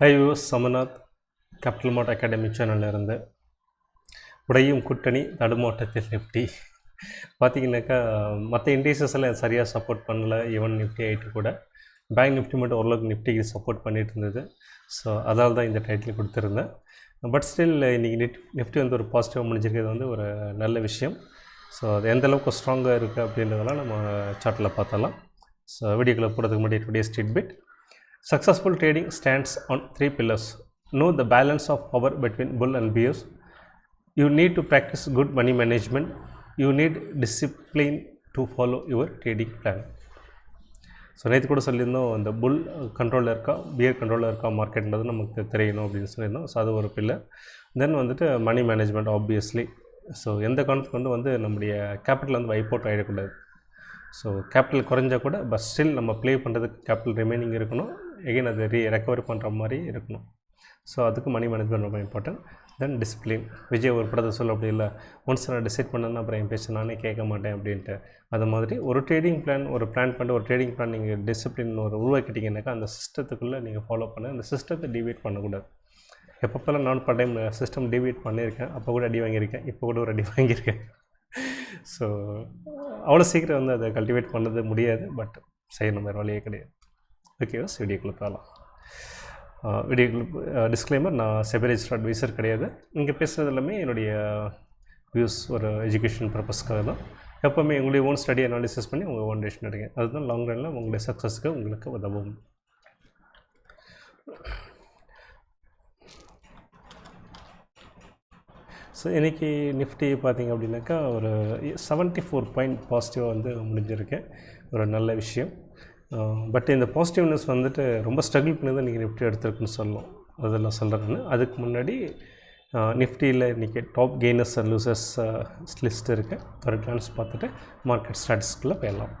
Hi guys Samanath capital mart academy சேனல்லேருந்து உடையும் கூட்டணி நடுமாட்டத்தில் Nifty பார்த்தீங்கன்னாக்கா மற்ற இண்டீசஸ் எல்லாம் சரியாக சப்போர்ட் பண்ணல. ஈவன் நிஃப்டி ஆகிட்டு கூட. பேங்க் நிஃப்டி மட்டும் ஓரளவுக்கு நிஃப்டிக்கு சப்போர்ட் பண்ணிட்டு இருந்தது. ஸோ அதால் தான் இந்த டைட்டில் கொடுத்துருந்தேன். பட் ஸ்டில் இன்றைக்கி நிஃப்ட் நிஃப்டி வந்து ஒரு பாசிட்டிவாக முடிஞ்சிருக்கிறது வந்து ஒரு நல்ல விஷயம். ஸோ அது எந்த அளவுக்கு ஸ்ட்ராங்காக இருக்குது அப்படின்றதெல்லாம் நம்ம சார்ட்டில் பார்த்தலாம் ஸோ வீடியோக்குள்ளே போகிறதுக்கு முன்னாடி today street bit Successful trading stands on three pillars. Know the balance of power between bull and bears. You need to practice good money management. You need discipline to follow your trading plan. So நேற்று கூட சொல்லியிருந்தோம் இந்த புல் கண்ட்ரோலில் இருக்கா pier கண்ட்ரோலில் இருக்கா மார்க்கெட்ன்றது நமக்கு தெரியணும் அப்படின்னு சொல்லியிருந்தோம் ஸோ அது ஒரு பில்லர் தென் வந்துட்டு மணி மேனேஜ்மெண்ட் ஆப்வியஸ்லி ஸோ எந்த காரணத்துக்கு வந்து வந்து நம்முடைய கேபிட்டல் வந்து வைப் அவுட் ஆகிடக்கூடாது ஸோ கேபிட்டல் குறைஞ்சா கூட பட் ஸ்டில் நம்ம ப்ளே பண்ணுறதுக்கு கேபிட்டல் ரிமைனிங் இருக்கணும் எகைன் அது ரீ ரெக்கவர் பண்ணுற மாதிரி இருக்கணும். ஸோ அதுக்கு மணி மேனேஜ்மெண்ட் ரொம்ப இம்பார்ட்டன்ட் தென் டிசிப்ளின் விஜய் ஒரு படத்தை சொல்ல அப்படி இல்லை. ஒன்ஸ் நான் டிசைட் பண்ணேன்னா அப்புறம் என் பேச நானே கேட்க மாட்டேன் அப்படின்ட்டு. அது மாதிரி ஒரு ட்ரேடிங் பிளான் ஒரு பிளான் பண்ணிட்டு ஒரு ட்ரேடிங் பிளான் நீங்கள் டிசிப்ளின் ஒரு உருவாக்கிட்டீங்கன்னாக்கா அந்த சிஸ்டத்துக்குள்ளே நீங்கள் ஃபாலோ பண்ண. அந்த சிஸ்டத்தை டிவைட் பண்ணக்கூடாது. எப்பப்போல்லாம் நான் பர் டைம் சிஸ்டம் டிவைட் பண்ணியிருக்கேன் அப்போ கூட அடி வாங்கியிருக்கேன் இப்போ கூட ஒரு அடி வாங்கியிருக்கேன். ஸோ அவ்வளோ சீக்கிரம் வந்து அதை கல்டிவேட் பண்ணது முடியாது. பட் செய்யணும் வேறு வழியே கிடையாது. ஓகே வீடியோக்குள்ளே போகலாம் வீடியோக்குள்ள டிஸ்க்ளைமர் நான் செபரேஜ் அட்வைசர் கிடையாது. இங்கே பேசுகிறது எல்லாமே என்னுடைய வியூஸ் ஒரு எஜுகேஷன் பர்பஸ்க்காக தான். எப்போவுமே உங்களுடைய ஓன் ஸ்டடி அனாலிசிஸ் பண்ணி உங்கள் ஓன் டெசிஷன் எடுங்க. அதுதான் லாங் ரனில் உங்களுடைய சக்ஸஸ்க்கு உங்களுக்கு உதவும். ஸோ இன்றைக்கி நிஃப்டி பார்த்திங்க அப்படின்னாக்கா ஒரு செவன்ட்டி ஃபோர் பாயிண்ட் பாசிட்டிவாக வந்து முடிஞ்சிருக்கு. ஒரு நல்ல விஷயம். பட் இந்த பாசிட்டிவ்னஸ் வந்துட்டு ரொம்ப ஸ்ட்ரகிள் பண்ணி தான் நீங்கள் நிஃப்டி எடுத்திருக்குன்னு சொல்லும். அதெல்லாம் சொல்கிறேன்னு அதுக்கு முன்னாடி நிஃப்டியில் இன்றைக்கி top gainers and losers list இருக்குது ஒரு கிளான்ஸ் பார்த்துட்டு மார்க்கெட் ஸ்டாட்டிஸ்க்குள்ளே போயிடலாம்.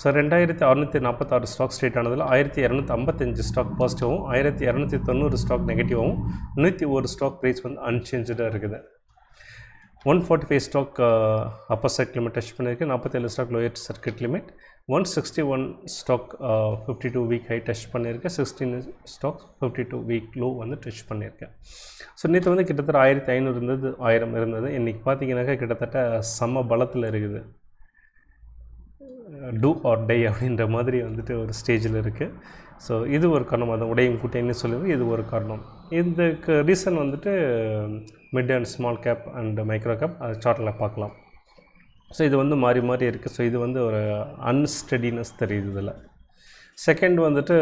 ஸோ ரெண்டாயிரத்தி அறுநூற்றி நாற்பத்தாறு ஸ்டாக் ஸ்ட்ரீட் ஆனதில் ஆயிரத்தி இரநூத்தி ஐம்பத்தஞ்சு ஸ்டாக் பாசிட்டிவாகவும் ஆயிரத்தி இரநூத்தி தொண்ணூறு ஸ்டாக் நெகட்டிவாகவும் நூற்றி ஒரு ஸ்டாக் ப்ரைஸ் வந்து அன்சேஞ்சாக இருக்குது. One forty five stock upper circle limit touch பண்ணியிருக்கு. நாற்பத்தேழு stock lower circuit limit one sixty one stock fifty two week high touch பண்ணியிருக்கேன். Sixteen stock fifty two week low வந்து டச் பண்ணியிருக்கேன். ஸோ நேற்று வந்து கிட்டத்தட்ட ஆயிரத்தி ஐநூறு இருந்தது ஆயிரம் இருந்தது. இன்றைக்கி பார்த்தீங்கன்னாக்கா கிட்டத்தட்ட சம பலத்தில் இருக்குது. டூ ஆர் டே அப்படின்ற மாதிரி வந்துட்டு ஒரு ஸ்டேஜில் இருக்குது ஸோ இது ஒரு காரணம். அதை உடையும் கூட்டணின்னு சொல்லுது. இது ஒரு காரணம். இதுக்கு ரீசன் வந்துட்டு mid and small cap and micro cap அது சார்ட்டில் பார்க்கலாம் ஸோ இது வந்து மாறி மாறி இருக்குது ஸோ இது வந்து ஒரு அன்ஸ்டடினஸ் தெரியுது இதில். செகண்ட் வந்துட்டு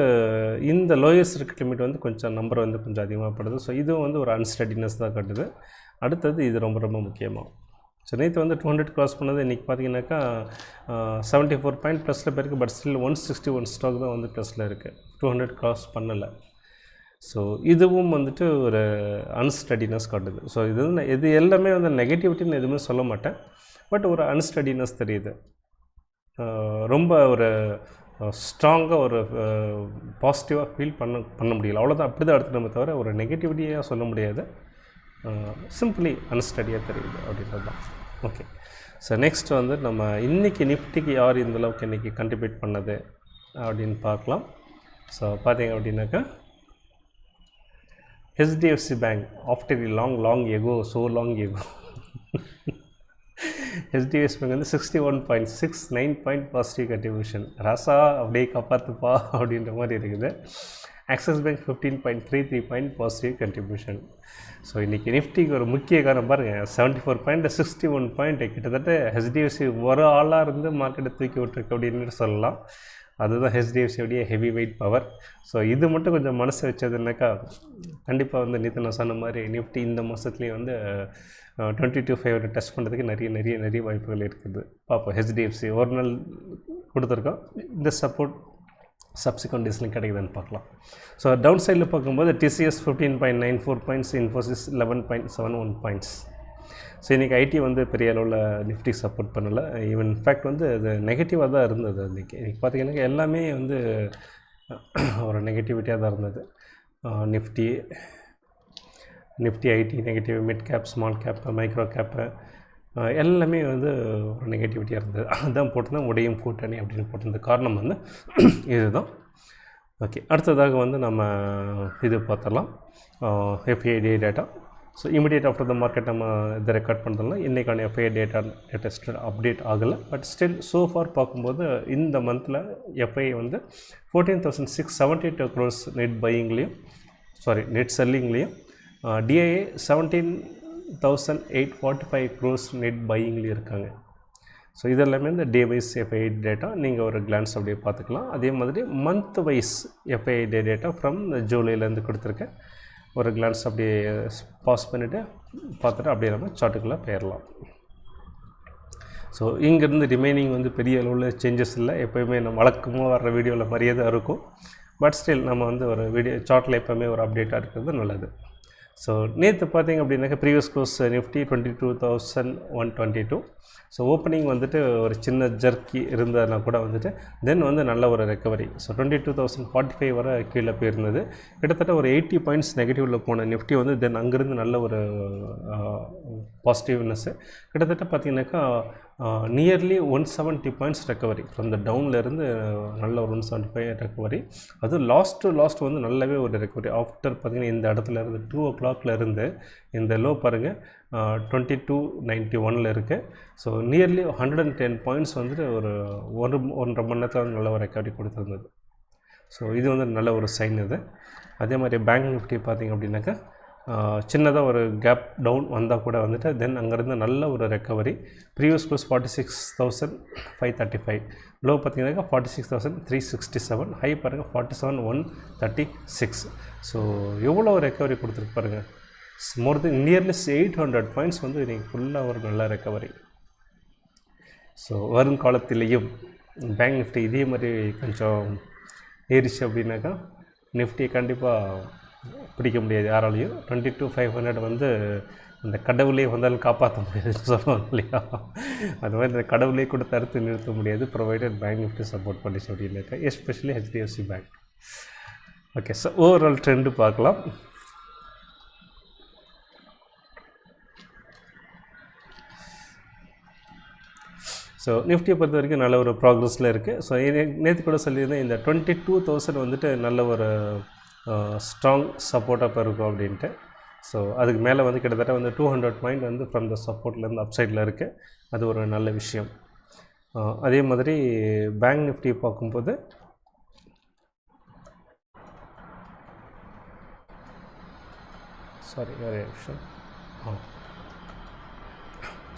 இந்த லோயஸ்ட் சர்க்கிட் லிமிட் வந்து கொஞ்சம் நம்பர் வந்து கொஞ்சம் அதிகமாகப்படுது. ஸோ இதுவும் வந்து ஒரு அன்ஸ்டடினஸ் தான் காட்டுது. அடுத்தது இது ரொம்ப ரொம்ப முக்கியமாக ஸோ நேற்று வந்து டூ ஹண்ட்ரட் க்ராஸ் பண்ணது. இன்றைக்கி பார்த்தீங்கன்னாக்கா செவன்ட்டி ஃபோர் பாயிண்ட் ப்ளஸில் போயிருக்கு. But still one sixty one stock தான் வந்து ப்ளஸில் இருக்குது டூ ஹண்ட்ரட் க்ராஸ் பண்ணலை. ஸோ இதுவும் வந்துட்டு ஒரு அன்ஸ்டடினஸ் காட்டுது. ஸோ இது வந்து இது எல்லாமே வந்து நெகட்டிவிட்டின்னு எதுவுமே சொல்ல மாட்டேன். பட் ஒரு அன்ஸ்டடினஸ் தெரியுது. ரொம்ப ஒரு ஸ்ட்ராங்காக ஒரு பாசிட்டிவாக ஃபீல் பண்ண பண்ண முடியல. அவ்வளோதான் அப்படி தான் எடுத்துகிட்டு தவிர ஒரு நெகட்டிவிட்டியாக சொல்ல முடியாது. சிம்பிளி அன்ஸ்டடியாக தெரியுது அப்படின்றது தான். ஓகே ஸோ நெக்ஸ்ட் வந்து நம்ம இன்றைக்கி நிஃப்டிக்கு யார் இந்தளவுக்கு இன்றைக்கி கண்ட்ரிபியூட் பண்ணது அப்படின்னு பார்க்கலாம். ஸோ பார்த்தீங்க அப்படின்னாக்கா HDFC bank after a long long ago so long ago HDFC bank வந்து sixty one point six nine point positive contribution ராசா அப்படியே காப்பாற்றுப்பா அப்படின்ற மாதிரி இருக்குது. Axis bank fifteen point three three point positive contribution so இன்றைக்கி நிஃப்டிக்கு ஒரு முக்கிய காரணம் பாருங்கள் seventy four point sixty one point கிட்டத்தட்ட ஹெச்டிஎஃப்சி ஒரு ஆளாக இருந்து மார்க்கெட்டை தூக்கி விட்டுருக்கு அப்படின்னு சொல்லலாம். அதுதான் ஹெச்டிஎஃப்சியோடைய ஹெவி வெயிட் பவர் ஸோ இது மட்டும் கொஞ்சம் மனசு வச்சதுனாக்கா கண்டிப்பாக வந்து நேற்று நான் சொன்ன மாதிரி நிஃப்டி இந்த மாதத்துலேயே வந்து டுவெண்ட்டி டூ ஃபைவ் டச் பண்ணுறதுக்கு நிறைய நிறைய நிறைய வாய்ப்புகள் இருக்குது. பார்ப்போம் ஹெச்டிஎஃப்சி ஒரு நாள் கொடுத்துருக்கோம். இந்த சப்போர்ட் சப்சிக்வெண்ட் டேஸ்லையும் கிடைக்குதுன்னு பார்க்கலாம். ஸோ டவுன் சைடில் பார்க்கும்போது TCS fifteen point nine four points Infosys eleven point seven one points so இன்றைக்கி ஐடி வந்து பெரிய அளவில் நிஃப்டி சப்போர்ட் பண்ணலை. ஈவன் இன்ஃபேக்ட் வந்து அது நெகட்டிவாக தான் இருந்தது அன்றைக்கி இன்றைக்கி பார்த்திங்கன்னா எல்லாமே வந்து ஒரு நெகட்டிவிட்டியாக தான் இருந்தது. Nifty Nifty IT negative mid cap small cap micro cap எல்லாமே வந்து ஒரு நெகட்டிவிட்டியாக இருந்தது. அதுதான் போட்டிருந்தேன். உடையும் கூட்டணி அப்படின்னு போட்டிருந்த காரணம் வந்து இதுதான். ஓகே அடுத்ததாக வந்து நம்ம இது பார்த்துடலாம். FII data so immediate after the market நம்ம இதை ரெக்கார்ட் பண்ணுறதுனால இன்றைக்கான எஃப்ஐ டேட்டா லேட்டஸ்ட் அப்டேட் ஆகலை. பட் ஸ்டில் ஸோ ஃபார் பார்க்கும்போது இந்த மந்தில் எஃப்ஐ வந்து fourteen thousand six seventy two gross net பையிங்லேயும் sorry net செல்லிங்லேயும் DII seventeen thousand eight forty five gross net பையிங்லேயும் இருக்காங்க. ஸோ இதெல்லாமே இந்த டே வைஸ் எஃப்ஐ டேட்டா நீங்கள் ஒரு கிளான்ஸ் அப்படியே பார்த்துக்கலாம். அதே மாதிரி month wise FI day data from ஜூலைலேருந்து கொடுத்துருக்கேன். ஒரு கிளான்ஸ் அப்படியே பாஸ் பண்ணிவிட்டு பார்த்துட்டு அப்படியே நம்ம சார்ட்டுக்குள்ளே போயிடலாம். ஸோ இங்கேருந்து ரிமைனிங் வந்து பெரிய அளவில் சேஞ்சஸ் இல்லை. எப்போயுமே நம்ம வழக்கமாக வர்ற வீடியோவில் மாதிரியே தான் இருக்கும். பட் ஸ்டில் நம்ம வந்து ஒரு வீடியோ சார்ட்டில் எப்போவுமே ஒரு அப்டேட்டாக இருக்கிறது நல்லது. ஸோ நேற்று பார்த்தீங்க அப்படின்னாக்கா previous close Nifty twenty two thousand one twenty two so opening வந்துட்டு ஒரு சின்ன ஜர்க்கி இருந்ததுனா கூட வந்துட்டு தென் வந்து நல்ல ஒரு recovery so twenty two thousand forty five வர கீழே போயிருந்தது. கிட்டத்தட்ட ஒரு எயிட்டி பாயிண்ட்ஸ் நெகட்டிவில் போன நிஃப்டி வந்து தென் அங்கேருந்து நல்ல ஒரு பாசிட்டிவ்னஸ்ஸு கிட்டத்தட்ட பார்த்தீங்கன்னாக்கா nearly one seventy points recovery from the டவுன்லேருந்து நல்ல ஒரு ஒன் செவன்ட்டி ஃபைவ் ரெக்கவரி அது லாஸ்ட் டு லாஸ்ட் வந்து நல்லாவே ஒரு ரெக்கவரி ஆஃப்டர் பார்த்தீங்கன்னா இந்த இடத்துல இருந்து டூ ஓ கிளாக்ல இருந்து இந்த லோ பாருங்கள் டுவெண்ட்டி டூ நைன்ட்டி ஒனில் இருக்குது so nearly hundred and ten points வந்துட்டு ஒரு ஒரு ஒன்றரை மணி நேரத்தில் வந்து நல்ல ஒரு ரெக்கவரி கொடுத்துருந்தது. ஸோ இது வந்து நல்ல ஒரு சைன் இது. அதே மாதிரி பேங்க் நிஃப்டி பார்த்திங்க அப்படின்னாக்கா சின்னதாக ஒரு கேப் டவுன் வந்தால் கூட வந்துட்டு தென் அங்கேருந்து நல்ல ஒரு recovery previous close forty six thousand five thirty five low பார்த்தீங்கன்னாக்கா forty six thousand three sixty seven high பாருங்கள் forty seven one thirty six so எவ்வளோ ரெக்கவரி கொடுத்துருக்கு பாருங்கள் more then nearly eight hundred points வந்து இன்றைக்கி ஃபுல்லாக ஒரு நல்ல ரெக்கவரி ஸோ வரும் வருங்காலத்திலேயும் பேங்க் நிஃப்டி இதே மாதிரி கொஞ்சம் ஏறிச்சு அப்படின்னாக்கா நிஃப்டி கண்டிப்பாக பிடிக்க முடியாது யாராலையும். டுவெண்ட்டி டூ ஃபைவ் ஹண்ட்ரட் வந்து அந்த கடவுளே வந்தாலும் காப்பாற்ற முடியாதுன்னு சொல்லுவாங்க இல்லையா? அது மாதிரி இந்த கடவுளே கூட தடுத்து நிறுத்த முடியாது. ப்ரொவைடட் பேங்க் நிஃப்டி சப்போர்ட் பண்ணிச்சு அப்படின்னாக்கா especially HDFC bank okay sir overall trend பார்க்கலாம். ஸோ நிஃப்டியை பொறுத்த வரைக்கும் நல்ல ஒரு ப்ராக்ரஸில் இருக்குது ஸோ நேற்று கூட சொல்லியிருந்தேன் இந்த டுவெண்ட்டி டூ தௌசண்ட் வந்துட்டு நல்ல ஒரு ஸ்ட்ராங் சப்போர்ட்டாக இருக்கும் அப்படின்ட்டு. ஸோ அதுக்கு மேலே வந்து கிட்டத்தட்ட வந்து டூ ஹண்ட்ரட் பாயிண்ட் வந்து ஃப்ரம் த சப்போர்ட்லேருந்து அப்சைடில் இருக்குது அது ஒரு நல்ல விஷயம். அதே மாதிரி பேங்க் நிஃப்டி பார்க்கும்போது சாரி வேறு விஷயம் ஆ.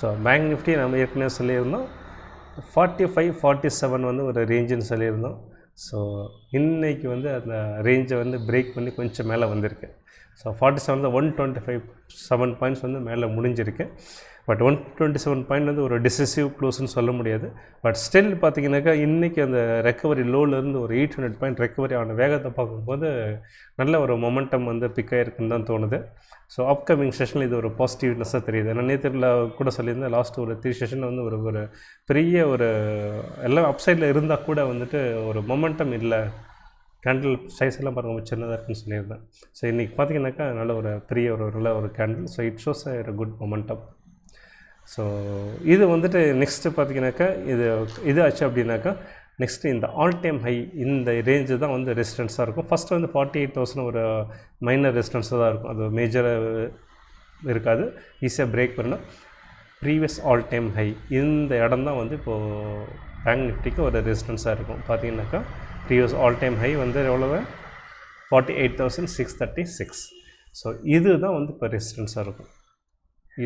ஸோ பேங்க் நிஃப்டி நம்ம ஏற்கனவே சொல்லியிருந்தோம். ஃபார்ட்டி ஃபைவ் ஃபார்ட்டி செவன் வந்து ஒரு ரேஞ்சுன்னு சொல்லியிருந்தோம். ஸோ இன்றைக்கி வந்து அந்த ரேஞ்சை வந்து பிரேக் பண்ணி கொஞ்சம் மேலே வந்திருக்கு. ஸோ ஃபார்ட்டி செவன் தான் one twenty five seven points வந்து மேலே முடிஞ்சிருக்கு. But one twenty seven point வந்து ஒரு டிசிசிவ் க்ளோஸ்னு சொல்ல முடியாது. பட் ஸ்டில் பார்த்தீங்கன்னாக்கா இன்றைக்கி அந்த ரெக்கவரி லோலேருந்து ஒரு எயிட் ஹண்ட்ரட் பாயிண்ட் ரெக்கவரி ஆன வேகத்தை பார்க்கும்போது நல்ல ஒரு மொமெண்டம் வந்து பிக் ஆகிருக்குன்னு தான் தோணுது. ஸோ அப்கமிங் செஷனில் இது ஒரு பாசிட்டிவ்னஸ்ஸாக தெரியுது. நான் நேற்றுல கூட சொல்லியிருந்தேன் லாஸ்ட் ஒரு த்ரீ செஷன் வந்து ஒரு ஒரு பெரிய ஒரு எல்லாம் அப்சைடில் இருந்தால் கூட வந்துட்டு ஒரு மொமெண்டம் இல்லை. கேண்டில் சைஸ் எல்லாம் பாருங்கள் ரொம்ப சின்னதாக இருக்குன்னு சொல்லியிருந்தேன். ஸோ இன்றைக்கி பார்த்தீங்கன்னாக்கா நல்ல ஒரு பெரிய ஒரு நல்ல ஒரு கேண்டில் ஸோ இட் ஷோஸ் ஒரு குட் மொமெண்டம் ஸோ இது வந்துட்டு நெக்ஸ்ட்டு பார்த்தீங்கன்னாக்கா இது இது ஆச்சு அப்படின்னாக்கா நெக்ஸ்ட்டு இந்த ஆல் டைம் ஹை இந்த ரேஞ்சு தான் வந்து ரெசிடென்ஸாக இருக்கும். ஃபஸ்ட்டு வந்து ஃபார்ட்டி எயிட் தௌசண்ட் ஒரு மைனர் ரெசிடென்ஸாக தான் இருக்கும். அது மேஜராக இருக்காது. ஈஸியாக பிரேக் பண்ணணும் ப்ரீவியஸ் ஆல் டைம் ஹை இந்த இடம் தான் வந்து இப்போது பேங்க் நிஃப்டிக்கு ஒரு ரெசிடென்ஸாக இருக்கும். பார்த்தீங்கன்னாக்கா ப்ரீவியஸ் ஆல் டைம் ஹை வந்து எவ்வளவு? Forty eight thousand six thirty six so இது தான் வந்து இப்போ ரெசிடென்ஸாக இருக்கும்.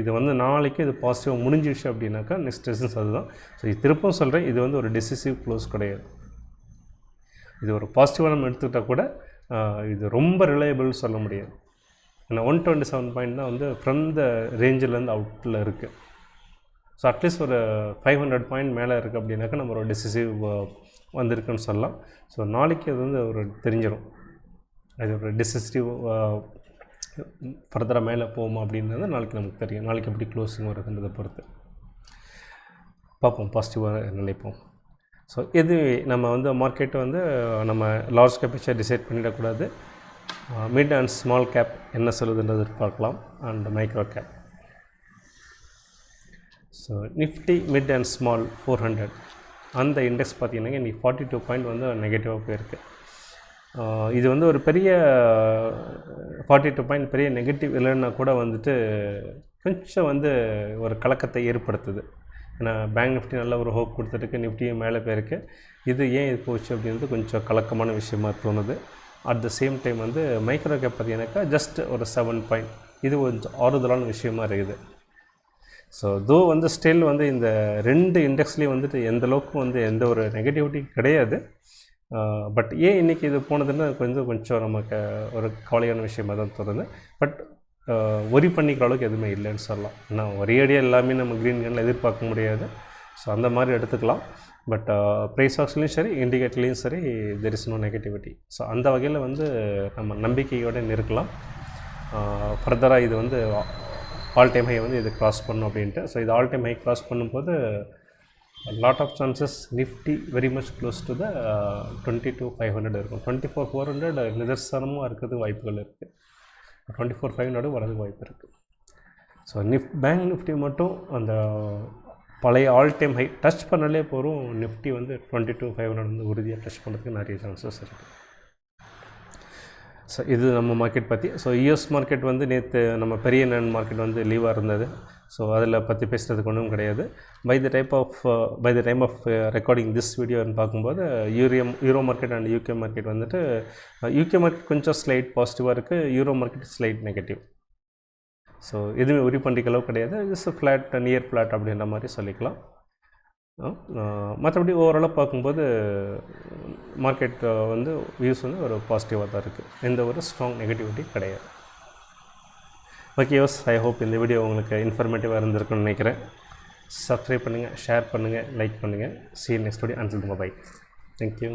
இது வந்து நாளைக்கு இது பாசிட்டிவாக முடிஞ்சிடுச்சு அப்படின்னாக்கா நெக்ஸ்ட் ரெசிஸ்டன்ஸ் அதுதான். ஸோ இது திருப்பவும் சொல்கிறேன் இது வந்து ஒரு டிசிசிவ் க்ளோஸ் கிடையாது. இது ஒரு பாசிட்டிவாக நம்ம எடுத்துக்கிட்டால் கூட இது ரொம்ப ரிலையபிள்னு சொல்ல முடியாது. ஏன்னா ஒன் டுவெண்ட்டி செவன் பாயிண்ட் தான் வந்து ஃப்ரம் த ரேஞ்சிலேருந்து அவுட்டில் இருக்குது ஸோ அட்லீஸ்ட் ஒரு ஃபைவ் ஹண்ட்ரட் பாயிண்ட் மேலே இருக்குது அப்படின்னாக்கா நம்ம ஒரு டிசிசிவ் வந்திருக்குன்னு சொல்லலாம். ஸோ நாளைக்கு அது வந்து ஒரு தெரிஞ்சிடும் அது ஒரு டிசிசிவ் ஃபர்தராக மேலே போவோமா அப்படின்றது நாளைக்கு நமக்கு தெரியும். நாளைக்கு எப்படி க்ளோசிங் வருதுன்றதை பொறுத்து. பார்ப்போம் பாசிட்டிவாக நினைப்போம். ஸோ இது நம்ம வந்து மார்க்கெட்டை வந்து நம்ம லார்ஜ் கேப்பிச்சை டிசைட் பண்ணிடக்கூடாது. மிட் அண்ட் ஸ்மால் கேப் என்ன சொல்லுதுன்றது பார்க்கலாம். And micro cap so Nifty mid and small four hundred அந்த இண்டெக்ஸ் பார்த்தீங்கன்னா இன்றைக்கி ஃபார்ட்டி டூ பாயிண்ட் வந்து நெகட்டிவாக போயிருக்கு. இது வந்து ஒரு பெரிய ஃபார்ட்டி டூ பாயிண்ட் பெரிய நெகட்டிவ் இல்லைன்னா கூட வந்துட்டு கொஞ்சம் வந்து ஒரு கலக்கத்தை ஏற்படுத்துது. ஏன்னா பேங்க் நிஃப்டி நல்ல ஒரு ஹோப் கொடுத்துருக்கு நிஃப்டியும் மேலே போயிருக்கு. இது ஏன் இது போச்சு அப்படின்றது கொஞ்சம் கலக்கமான விஷயமா தோணுது. அட் த சேம் டைம் வந்து மைக்ரோ கேப் பார்த்தீங்கன்னாக்கா ஜஸ்ட் ஒரு செவன் பாயிண்ட் இது கொஞ்சம் ஆறுதலான விஷயமா இருக்குது. ஸோ தோ வந்து ஸ்டில் வந்து இந்த ரெண்டு இண்டெக்ஸ்லேயும் வந்துட்டு எந்த அளவுக்கு வந்து எந்த ஒரு நெகட்டிவிட்டி கிடையாது. பட் ஏன் இன்றைக்கி இது போனதுன்னு கொஞ்சம் கொஞ்சம் நமக்கு ஒரு கவலையான விஷயமா தான் தோணுது. பட் ஒரி பண்ணிக்கிற அளவுக்கு எதுவுமே இல்லைன்னு சொல்லலாம். ஏன்னா ஒரேடியாக எல்லாமே நம்ம க்ரீன் கனில் எதிர்பார்க்க முடியாது. ஸோ அந்த மாதிரி எடுத்துக்கலாம். பட் ப்ரைஸ் ஆக்ஸ்லேயும் சரி இண்டிகேட்டர்லேயும் சரி there is no negativity so அந்த வகையில் வந்து நம்ம நம்பிக்கையோடு இருக்கலாம் ஃபர்தராக இது வந்து ஆல் டைம் ஹை வந்து இது க்ராஸ் பண்ணும் அப்படின்ட்டு. ஸோ இது ஆல் டைம் ஹை க்ராஸ் பண்ணும்போது lot of chances Nifty very much close to the twenty two five hundred இருக்கும். டுவெண்ட்டி ஃபோர் ஃபோர் ஹண்ட்ரட் நிதர்சனமாக இருக்கிறதுக்கு வாய்ப்புகள் இருக்குது டுவெண்ட்டி ஃபோர் ஃபைவ் ஹண்ட்ரடும் வரதுக்கு வாய்ப்பு இருக்குது ஸோ நிஃப் பேங்க் நிஃப்டி மட்டும் அந்த பழைய ஆல் டைம் ஹை டச் பண்ணாலே போகிறோம் நிஃப்டி வந்து டுவெண்ட்டி டூ ஃபைவ் ஹண்ட்ரட் வந்து உறுதியாக டச் பண்ணுறதுக்கு நிறைய சான்சஸ் இருக்குது ஸோ இது நம்ம மார்க்கெட் பற்றி ஸோ யூஎஸ் மார்க்கெட் வந்து நேற்று நம்ம பெரிய நன் மார்க்கெட் வந்து லீவாக இருந்தது. ஸோ அதில் பற்றி பேசுகிறதுக்கு ஒன்றும் கிடையாது. By the type of by the time of recording this வீடியோன்னு பார்க்கும்போது யூரியம் euro market and UK market வந்துட்டு uh, யூகே மார்க்கெட் கொஞ்சம் ஸ்லைட் பாசிட்டிவாக இருக்குது euro market slight negative so எதுவுமே உரி பண்ணிக்க அளவு கிடையாது. ஜஸ்ட் ஃப்ளாட் நியர் ஃப்ளாட் அப்படின்ற மாதிரி சொல்லிக்கலாம். மற்றபடி ஓவராலாக பார்க்கும்போது மார்க்கெட் வந்து வியூஸ் வந்து ஒரு பாசிட்டிவாக தான் இருக்குது எந்த ஒரு ஸ்ட்ராங் நெகட்டிவிட்டி கிடையாது. ஓகே யோஸ் ஐ ஹோப் இந்த வீடியோ உங்களுக்கு இன்ஃபர்மேட்டிவாக இருந்திருக்குன்னு நினைக்கிறேன். சப்ஸ்கிரைப் பண்ணுங்கள் ஷேர் பண்ணுங்கள் லைக் பண்ணுங்கள் see next video until bye thank you